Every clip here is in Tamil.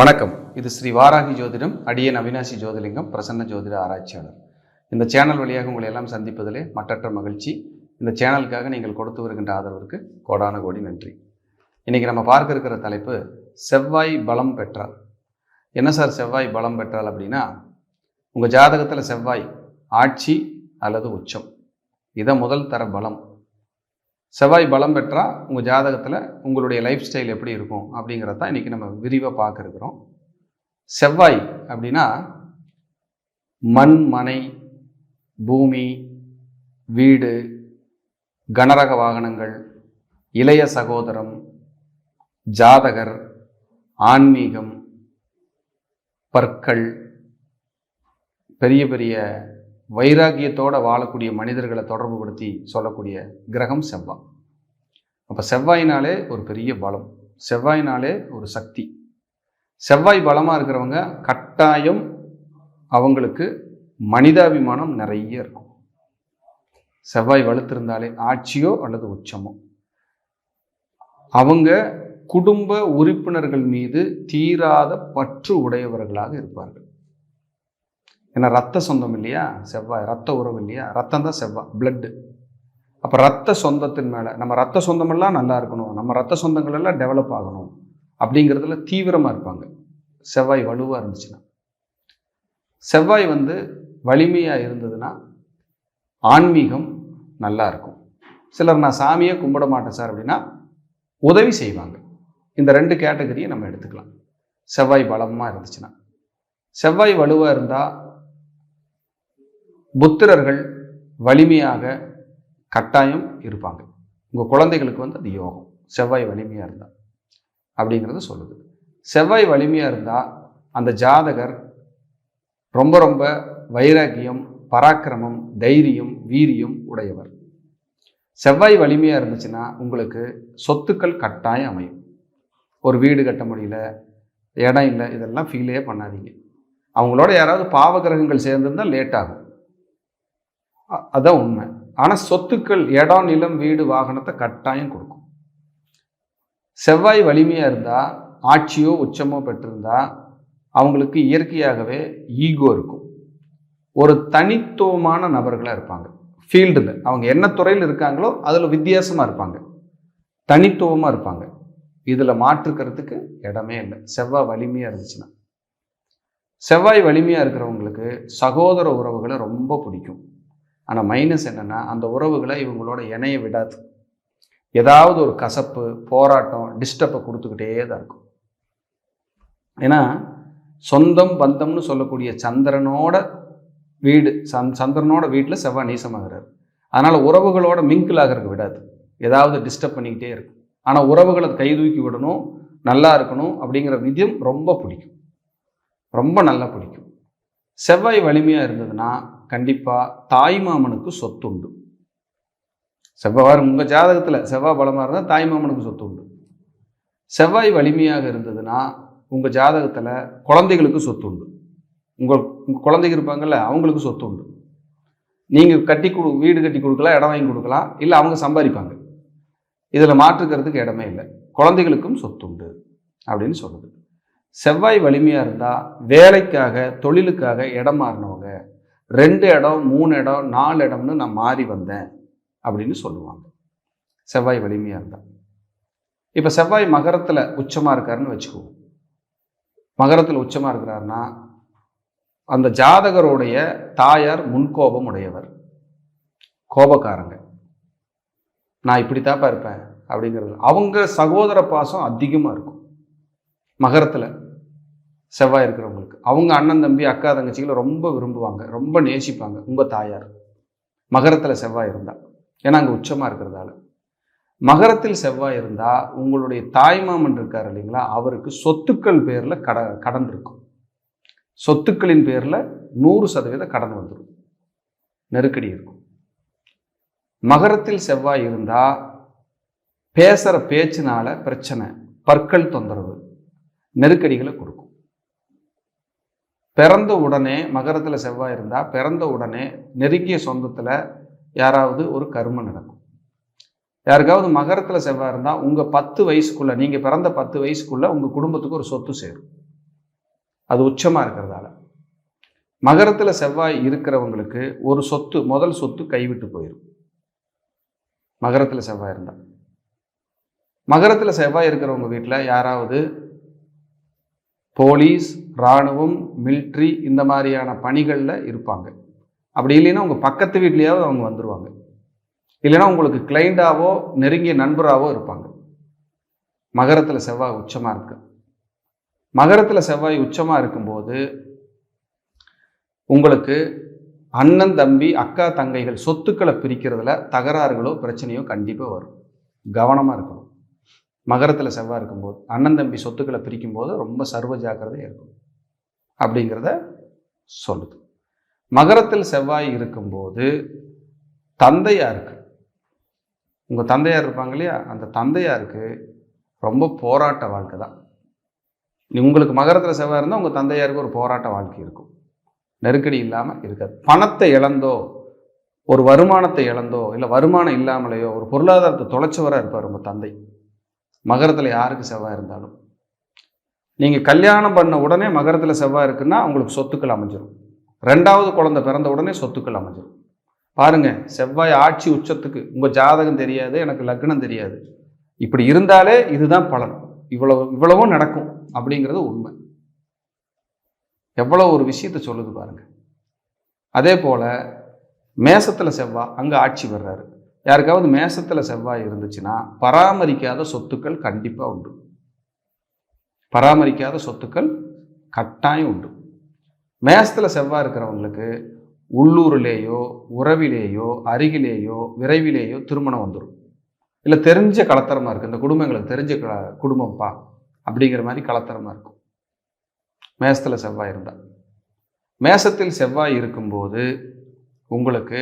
வணக்கம். இது ஸ்ரீ வாராகி ஜோதிடம் அடியன் அவினாசி ஜோதிலிங்கம் பிரசன்ன ஜோதிட ஆராய்ச்சியாளர். இந்த சேனல் வழியாக உங்களை எல்லாம் சந்திப்பதிலே மற்றற்ற மகிழ்ச்சி. இந்த சேனலுக்காக நீங்கள் கொடுத்து வருகின்ற ஆதரவிற்கு கோடான கோடி நன்றி. இன்றைக்கி நம்ம பார்க்க இருக்கிற தலைப்பு செவ்வாய் பலம் பெற்றால். என்ன சார் செவ்வாய் பலம் பெற்றால் அப்படின்னா உங்கள் ஜாதகத்தில் செவ்வாய் ஆட்சி அல்லது உச்சம். இதை முதல் தர பலம். செவ்வாய் பலம் பெற்றால் உங்கள் ஜாதகத்தில் உங்களுடைய லைஃப் ஸ்டைல் எப்படி இருக்கும் அப்படிங்கிறத தான் இன்றைக்கி நம்ம விரிவாக பார்க்க இருக்கிறோம் செவ்வாய் அப்படின்னா மண் மனை பூமி வீடு கனரக வாகனங்கள் இளைய சகோதரம் ஜாதகர் ஆன்மீகம் பற்கள் பெரிய பெரிய வைராக்கியத்தோடு வாழக்கூடிய மனிதர்களை தொடர்பு படுத்தி சொல்லக்கூடிய கிரகம் செவ்வாய் அப்போ செவ்வாயினாலே ஒரு பெரிய பலம். செவ்வாயினாலே ஒரு சக்தி. செவ்வாய் பலமாக இருக்கிறவங்க கட்டாயம் அவங்களுக்கு மனிதாபிமானம் நிறைய இருக்கும். செவ்வாய் வலுத்திருந்தாலே ஆட்சியோ அல்லது உச்சமோ. அவங்க குடும்ப உறுப்பினர்கள் மீது தீராத பற்று உடையவர்களாக இருப்பார்கள். ஏன்னா ரத்த சொந்தம் இல்லையா? செவ்வாய். ரத்த உறவு இல்லையா? ரத்தம் தான் செவ்வாய். பிளட்டு அப்போ ரத்த சொந்தத்தின் மேலே நம்ம ரத்த சொந்தமெல்லாம் நல்லா இருக்கணும். நம்ம ரத்த சொந்தங்கள் எல்லாம் டெவலப் ஆகணும். அப்படிங்கிறதுல தீவிரமாக இருப்பாங்க. செவ்வாய் வலுவாக இருந்துச்சுன்னா. செவ்வாய் வந்து வலிமையாக இருந்ததுன்னா ஆன்மீகம் நல்லா இருக்கும். சிலர் நான் சாமியே கும்பிட மாட்டேன் சார் அப்படின்னா உதவி செய்வாங்க. இந்த ரெண்டு கேட்டகரியை நம்ம எடுத்துக்கலாம். செவ்வாய் பலமாக இருந்துச்சுன்னா. செவ்வாய் வலுவாக இருந்தால் புத்திரர்கள் வலிமையாக கட்டாயம் இருப்பாங்க. உங்கள் குழந்தைகளுக்கு வந்து அது யோகம். செவ்வாய் வலிமையாக இருந்தால் அப்படிங்கிறத சொல்லுது. செவ்வாய் வலிமையாக இருந்தால் அந்த ஜாதகர் ரொம்ப ரொம்ப வைராக்கியம் பராக்கிரமம் தைரியம் வீரியம் உடையவர். செவ்வாய் வலிமையாக இருந்துச்சுன்னா உங்களுக்கு சொத்துக்கள் கட்டாயம் அமையும். ஒரு வீடு கட்ட முடியல இடம் இல்லை இதெல்லாம் ஃபீலே பண்ணாதீங்க. அவங்களோட யாராவது பாவகிரகங்கள் சேர்ந்துருந்தால் லேட் ஆகும். அதான் உண்மை. ஆனால் சொத்துக்கள் இடம் நிலம் வீடு வாகனத்தை கட்டாயம் கொடுக்கும். செவ்வாய் வலிமையாக இருந்தால் ஆட்சியோ உச்சமோ பெற்றிருந்தா அவங்களுக்கு இயற்கையாகவே ஈகோ இருக்கும். ஒரு தனித்துவமான நபர்களாக இருப்பாங்க. ஃபீல்டில் அவங்க என்ன துறையில் இருக்காங்களோ அதில் வித்தியாசமாக இருப்பாங்க. தனித்துவமாக இருப்பாங்க. இதில் மாற்றுக்கிறதுக்கு இடமே இல்லை. செவ்வாய் வலிமையாக இருந்துச்சுன்னா. செவ்வாய் வலிமையாக இருக்கிறவங்களுக்கு சகோதர உறவுகளை ரொம்ப பிடிக்கும். ஆனால் மைனஸ் என்னென்னா அந்த உறவுகளை இவங்களோட இணைய விடாது. ஏதாவது ஒரு கசப்பு போராட்டம் டிஸ்டர்பை கொடுத்துக்கிட்டே தான் இருக்கும். ஏன்னா சொந்தம் பந்தம்னு சொல்லக்கூடிய சந்திரனோட வீடு சந் சந்திரனோட வீட்டில் செவ்வாய் நீசமாகிறார். அதனால் உறவுகளோட மிங்கிள் ஆகிறதுக்கு விடாது. ஏதாவது டிஸ்டர்ப் பண்ணிக்கிட்டே இருக்கும். ஆனால் உறவுகளை கை தூக்கி விடணும் நல்லா இருக்கணும் அப்படிங்கிற விதியம் ரொம்ப பிடிக்கும். ரொம்ப நல்லா பிடிக்கும். செவ்வாய் வலிமையாக இருந்ததுன்னா கண்டிப்பாக தாய்மாமனுக்கு சொத்து உண்டு செவ்வாய் உங்கள் ஜாதகத்தில் செவ்வாய் பலமாக இருந்தால் தாய்மாமனுக்கு சொத்து உண்டு செவ்வாய் வலிமையாக இருந்ததுன்னா உங்கள் ஜாதகத்தில் குழந்தைகளுக்கு சொத்து உண்டு உங்கள் உங்கள் குழந்தைங்க இருப்பாங்கல்ல அவங்களுக்கு சொத்து உண்டு நீங்கள் கட்டி கொடு வீடு கட்டி கொடுக்கலாம் இடம் வாங்கி கொடுக்கலாம் இல்லை அவங்க சம்பாதிப்பாங்க. இதில் மாற்றுக்கிறதுக்கு இடமே இல்லை. குழந்தைகளுக்கும் சொத்து உண்டு அப்படின்னு சொல்லுது. செவ்வாய் வலிமையாக இருந்தால் வேலைக்காக தொழிலுக்காக இடம் மாறினவங்க ரெண்டு இடம் மூணு இடம் நாலு இடம்னு நான் மாறி வந்தேன் அப்படின்னு சொல்லுவாங்க. செவ்வாய் வலிமையாக இருந்தால் இப்போ செவ்வாய் மகரத்தில் உச்சமாக இருக்காருன்னு வச்சுக்குவோம் மகரத்தில் உச்சமாக இருக்கிறாருன்னா அந்த ஜாதகருடைய தாயார் முன்கோபம் உடையவர். கோபக்காரங்க. நான் இப்படித்தாப்பா இருப்பேன் அப்படிங்கிறது. அவங்க சகோதர பாசம் அதிகமாக இருக்கும். மகரத்தில். செவ்வாய் இருக்கிறவங்களுக்கு. அவங்க அண்ணன் தம்பி அக்கா தங்கச்சிகளை ரொம்ப விரும்புவாங்க. ரொம்ப நேசிப்பாங்க. உங்கள் தாயார். மகரத்தில் செவ்வாய் இருந்தால் ஏன்னா அங்கே உச்சமாக இருக்கிறதால. மகரத்தில் செவ்வாய் இருந்தால் உங்களுடைய தாய்மாமன் இருக்கார் இல்லைங்களா? அவருக்கு சொத்துக்கள் பேரில் கட கடன் இருக்கும். சொத்துக்களின் பேரில் நூறு சதவீத கடன் வந்துடும் நெருக்கடி இருக்கும். மகரத்தில் செவ்வாய் இருந்தால் பேசுகிற பேச்சினால பிரச்சனை பற்கள் தொந்தரவு நெருக்கடிகளை கொடுக்கும். பிறந்த உடனே மகரத்தில் செவ்வாய் இருந்தால் பிறந்த உடனே நெருங்கிய சொந்தத்தில் யாராவது ஒரு கர்மம் நடக்கும். யாருக்காவது மகரத்தில் செவ்வாய் இருந்தால் உங்கள் பத்து வயசுக்குள்ளே நீங்கள் பிறந்த பத்து வயசுக்குள்ளே உங்கள் குடும்பத்துக்கு ஒரு சொத்து சேரும். அது உச்சமாக இருக்கிறதால. மகரத்தில் செவ்வாய் இருக்கிறவங்களுக்கு ஒரு சொத்து முதல் சொத்து கைவிட்டு போயிடும் மகரத்தில் செவ்வாய் இருந்தால் மகரத்தில் செவ்வாய் இருக்கிறவங்க வீட்டில் யாராவது போலீஸ் இராணுவம் மில்ட்ரி இந்த மாதிரியான பணிகளில் இருப்பாங்க. அப்படி இல்லைன்னா உங்கள் பக்கத்து வீட்லேயாவது அவங்க வந்துடுவாங்க இல்லைன்னா உங்களுக்கு கிளைண்டாவோ நெருங்கிய நண்பராகவோ இருப்பாங்க. மகரத்தில் செவ்வாய் உச்சமாக இருக்கு. மகரத்தில் செவ்வாய் உச்சமாக இருக்கும்போது உங்களுக்கு அண்ணன் தம்பி அக்கா தங்கைகள் சொத்துக்களை பிரிக்கிறதுல தகராறுகளோ பிரச்சனையோ கண்டிப்பாக வரும். கவனமாக இருக்கணும். மகரத்தில் செவ்வாய் இருக்கும்போது அண்ணன் தம்பி சொத்துக்களை பிரிக்கும்போது ரொம்ப சர்வ ஜாக்கிரதையாக இருக்கும். அப்படிங்கிறத சொல்லுது. மகரத்தில் செவ்வாய் இருக்கும்போது தந்தையாருக்கு உங்கள் தந்தையார் இருப்பாங்க இல்லையா? அந்த தந்தையாருக்கு ரொம்ப போராட்ட வாழ்க்கை தான். உங்களுக்கு மகரத்தில் செவ்வாய் இருந்தால் உங்கள் தந்தையாருக்கு ஒரு போராட்ட வாழ்க்கை இருக்கும். நெருக்கடி இல்லாமல் இருக்காது. பணத்தை இழந்தோ ஒரு வருமானத்தை இழந்தோ இல்லை வருமானம் இல்லாமலேயோ ஒரு பொருளாதாரத்தை தொலைச்சவராக இருப்பார் உங்கள் தந்தை. மகரத்தில் யாருக்கு செவ்வாய் இருந்தாலும். நீங்கள் கல்யாணம் பண்ண உடனே மகரத்தில் செவ்வாய் இருக்குன்னா உங்களுக்கு சொத்துக்கள் அமைஞ்சிடும் ரெண்டாவது குழந்தை பிறந்த உடனே சொத்துக்கள் அமைஞ்சிரும். பாருங்கள் செவ்வாய் ஆட்சி உச்சத்துக்கு உங்கள் ஜாதகம் தெரியாது எனக்கு லக்னம் தெரியாது. இப்படி இருந்தாலே இதுதான் பலன். இவ்வளவு இவ்வளவும் நடக்கும் அப்படிங்கிறது உண்மை. எவ்வளோ ஒரு விஷயத்த சொல்லுது பாருங்கள் அதே போல் மேசத்தில் செவ்வாய் அங்கே ஆட்சி வர்றாரு. யாருக்காவது மேசத்தில் செவ்வாய் இருந்துச்சுன்னா பராமரிக்காத சொத்துக்கள் கண்டிப்பாக உண்டு. பராமரிக்காத சொத்துக்கள் கட்டாயம் உண்டு. மேசத்தில் செவ்வாய் இருக்கிறவங்களுக்கு உள்ளூர்லேயோ உறவிலேயோ அருகிலேயோ விரைவிலேயோ திருமணம் வந்துடும் இல்லை தெரிஞ்ச கலத்தரமாக இருக்குது இந்த குடும்பங்களுக்கு தெரிஞ்ச க குடும்பம்ப்பா அப்படிங்கிற மாதிரி கலத்தரமாக இருக்கும். மேசத்தில் செவ்வாய் இருந்தால் மேசத்தில் செவ்வாய் இருக்கும்போது உங்களுக்கு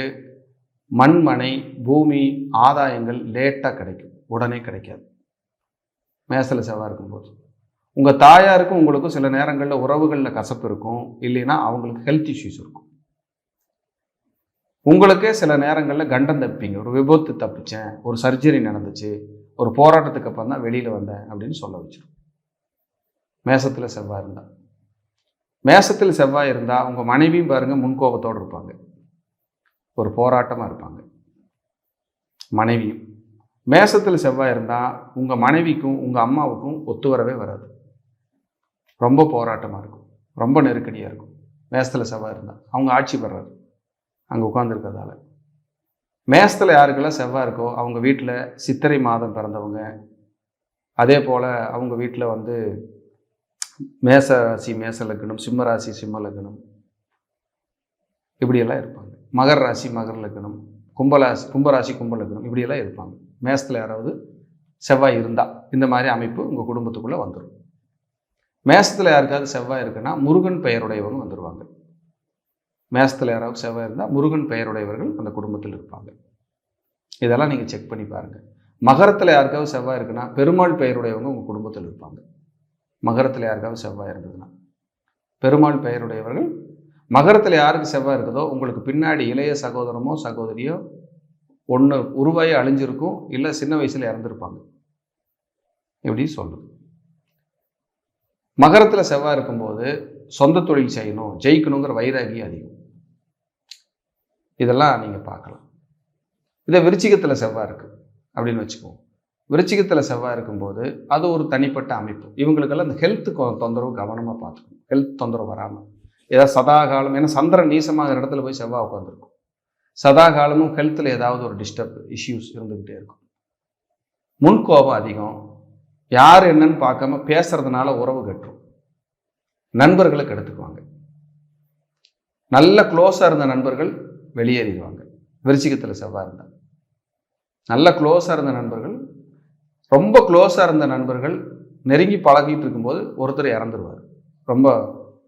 மண்மனை பூமி ஆதாயங்கள் லேட்டாக கிடைக்கும். உடனே கிடைக்காது. மேசத்தில் செவ்வாய் இருக்கும்போது. உங்கள் தாயாருக்கும் உங்களுக்கும் சில நேரங்களில் உறவுகளில் கசப்பு இருக்கும். இல்லைன்னா அவங்களுக்கு ஹெல்த் இஷ்யூஸ் இருக்கும். உங்களுக்கே சில நேரங்களில் கண்டம் தப்பிங்க ஒரு விபத்து தப்பிச்சேன் ஒரு சர்ஜரி நடந்துச்சு ஒரு போராட்டத்துக்கு அப்புறம் தான் வெளியில் வந்தேன் அப்படின்னு சொல்ல வச்சிடும் மேசத்தில் செவ்வாய் இருந்தால் மேசத்தில் செவ்வாய் இருந்தால் உங்கள் மனைவியும் பாருங்கள் முன்கோபத்தோடு இருப்பாங்க. ஒரு போராட்டமாக இருப்பாங்க. மனைவியும். மேசத்தில் செவ்வாய் இருந்தால் உங்கள் மனைவிக்கும் உங்கள் அம்மாவுக்கும் ஒத்து வரவே வராது. ரொம்ப போராட்டமாக இருக்கும். ரொம்ப நெருக்கடியாக இருக்கும். மேசத்தில் செவ்வாய் இருந்தால் அவங்க ஆட்சி பெறாரு அங்கே உட்காந்துருக்கிறதால மேசத்தில் யாருக்கெல்லாம் செவ்வாய் இருக்கோ அவங்க வீட்டில் சித்திரை மாதம் பிறந்தவங்க. அதே போல் அவங்க வீட்டில் வந்து மேச ராசி மேச லக்னம் சிம்ம ராசி சிம்ம லக்னம். இப்படியெல்லாம் இருப்பாங்க. மகர் ராசி மகர லக்னம் கும்பராசி கும்பராசி கும்பலக்னம் இப்படியெல்லாம் இருப்பாங்க. மேசத்தில் யாராவது செவ்வாய் இருந்தால் இந்த மாதிரி அமைப்பு உங்கள் குடும்பத்துக்குள்ளே வந்துடும் மேசத்தில் யாருக்காவது செவ்வாய் இருக்குன்னா முருகன் பெயருடையவங்க வந்துடுவாங்க மேசத்தில் யாராவது செவ்வாய் இருந்தால் முருகன் பெயருடையவர்கள் அந்த குடும்பத்தில் இருப்பாங்க. இதெல்லாம் நீங்கள் செக் பண்ணி பாருங்கள் மகரத்தில் யாருக்காவது செவ்வாய் இருக்குன்னா பெருமாள் பெயருடையவங்க உங்கள் குடும்பத்தில் இருப்பாங்க. மகரத்தில் யாருக்காவது செவ்வாய் இருந்ததுன்னா பெருமாள் பெயருடையவர்கள் மகரத்தில் யாருக்கு செவ்வாய் இருக்குதோ உங்களுக்கு பின்னாடி இளைய சகோதரமோ சகோதரியோ ஒன்று உருவாகி அழிஞ்சிருக்கும் இல்லை சின்ன வயசில் இறந்துருப்பாங்க. இப்படி சொல்லுது மகரத்தில் செவ்வாய் இருக்கும்போது சொந்த தொழில் செய்யணும் ஜெயிக்கணுங்கிற வைராகி அதிகம். இதெல்லாம் நீங்கள் பார்க்கலாம். இதை விருச்சிகத்தில் செவ்வாய் இருக்குது அப்படின்னு வச்சுக்குவோம் விருச்சிகத்தில் செவ்வாய் இருக்கும்போது அது ஒரு தனிப்பட்ட அமைப்பு. இவங்களுக்கெல்லாம் இந்த ஹெல்த் தொந்தரவு கவனமாக பார்த்துக்கணும். ஹெல்த் தொந்தரவு வராமல் ஏதாவது சதா காலம் ஏன்னா சந்திரன் நீசமாகிற இடத்துல போய் செவ்வாய் உட்காந்துருக்கும் சதா காலமும் ஹெல்த்தில் ஏதாவது ஒரு டிஸ்டர்ப் இஷ்யூஸ் இருந்துக்கிட்டே இருக்கும். முன் கோபம் அதிகம். யார் என்னன்னு பார்க்காம பேசுறதுனால உறவு கட்டும் நண்பர்களுக்கு எடுத்துக்குவாங்க. நல்ல க்ளோஸாக இருந்த நண்பர்கள் வெளியேறிடுவாங்க. விருச்சிகத்தில் செவ்வாய் இருந்தால் நல்ல க்ளோஸாக இருந்த நண்பர்கள் ரொம்ப க்ளோஸாக இருந்த நண்பர்கள் நெருங்கி பழகிட்டு இருக்கும்போது ஒருத்தர் இறந்துருவார். ரொம்ப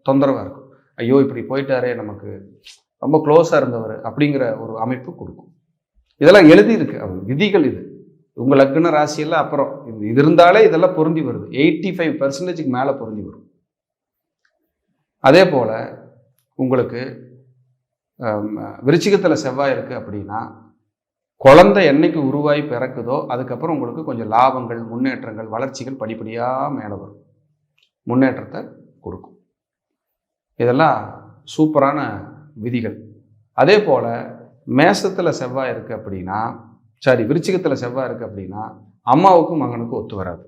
தொந்தரவாக இருக்கும். ஐயோ இப்படி போயிட்டாரே நமக்கு ரொம்ப க்ளோஸாக இருந்தவர் அப்படிங்கிற ஒரு அமைப்பு கொடுக்கும். இதெல்லாம் எழுதியிருக்கு அவங்க விதிகள் இது. உங்கள் லக்ன ராசியெல்லாம் அப்புறம் இது இது இருந்தாலே இதெல்லாம் பொருந்தி வருது. எயிட்டி ஃபைவ் பர்சன்டேஜுக்கு மேலே பொருந்தி வரும். அதே போல் உங்களுக்கு விருச்சிகத்தில் செவ்வாய் இருக்குது அப்படின்னா குழந்தை என்னைக்கு உருவாகி பிறக்குதோ அதுக்கப்புறம் உங்களுக்கு கொஞ்சம் லாபங்கள் முன்னேற்றங்கள் வளர்ச்சிகள் படிப்படியாக மேலே வரும். முன்னேற்றத்தை கொடுக்கும். இதெல்லாம் சூப்பரான விதிகள். அதே போல் மேசத்தில் செவ்வாய் இருக்குது அப்படின்னா சாரி விருச்சிகத்தில் செவ்வாய் இருக்குது அப்படின்னா அம்மாவுக்கும் மகனுக்கும் ஒத்து வராது.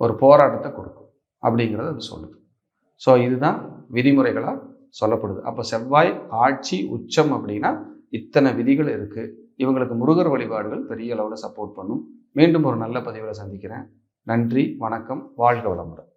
ஒரு போராட்டத்தை கொடுக்கும் அப்படிங்கிறத அது சொல்லுது. ஸோ இதுதான் விதிமுறைகளாக சொல்லப்படுது. அப்போ செவ்வாய் ஆட்சி உச்சம் அப்படின்னா இத்தனை விதிகள் இருக்குது இவங்களுக்கு முருகர் வழிபாடுகள் பெரிய அளவில் சப்போர்ட் பண்ணும். மீண்டும் ஒரு நல்ல பதிவில் சந்திக்கிறேன். நன்றி வணக்கம் வாழ்க வளமுடன்.